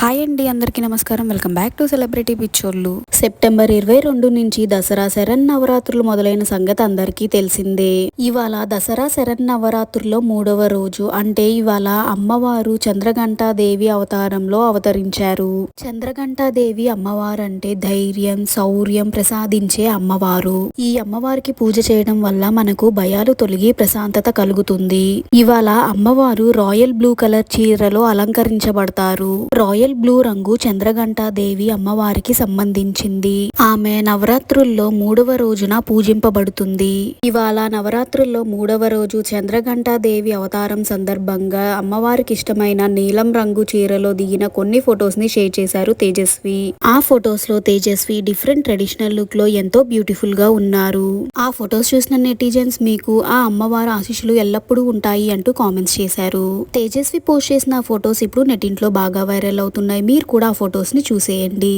Hi అండి అందరికీ నమస్కారం. వెల్కమ్ బ్యాక్ టు సెలబ్రిటీ పిచ్చోళ్ళు. సెప్టెంబర్ ఇరవై రెండు నుంచి దసరా శరణ్ నవరాత్రులు మొదలైన సంగతి అందరికీ తెలిసిందే. ఇవాళ దసరా శరణ్ నవరాత్రుల్లో మూడవ రోజు అంటే ఇవాళ అమ్మవారు చంద్రఘంటాదేవి అవతారంలో అవతరించారు. చంద్రఘంటాదేవి అమ్మవారు అంటే ధైర్యం శౌర్యం ప్రసాదించే అమ్మవారు. ఈ అమ్మవారికి పూజ చేయడం వల్ల మనకు భయాలు తొలగి ప్రశాంతత కలుగుతుంది. ఇవాళ అమ్మవారు రాయల్ బ్లూ కలర్ చీరలో అలంకరించబడతారు. రాయల్ బ్లూ రంగు చంద్రఘంటాదేవి అమ్మవారికి సంబంధించింది. ఆమె నవరాత్రుల్లో మూడవ రోజున పూజింపబడుతుంది. ఇవాళ నవరాత్రుల్లో మూడవ రోజు చంద్రఘంటాదేవి అవతారం సందర్భంగా అమ్మవారికి ఇష్టమైన నీలం రంగు చీరలో దిగిన కొన్ని ఫొటోస్ని షేర్ చేశారు తేజస్వి. ఆ ఫొటోస్లో తేజస్వి డిఫరెంట్ ట్రెడిషనల్ లుక్లో ఎంతో బ్యూటిఫుల్గా ఉన్నారు. ఆ ఫొటోస్ చూసిన నెటిజన్స్ మీకు ఆ అమ్మవారి ఆశీస్సులు ఎల్లప్పుడూ ఉంటాయి అంటూ కామెంట్స్ చేశారు. తేజస్వి పోస్ట్ చేసిన ఫొటోస్ ఇప్పుడు నెటింట్లో బాగా వైరల్ అవుతున్నాయి మీరు కూడా ఆ ఫొటోస్ని చూసేయండి.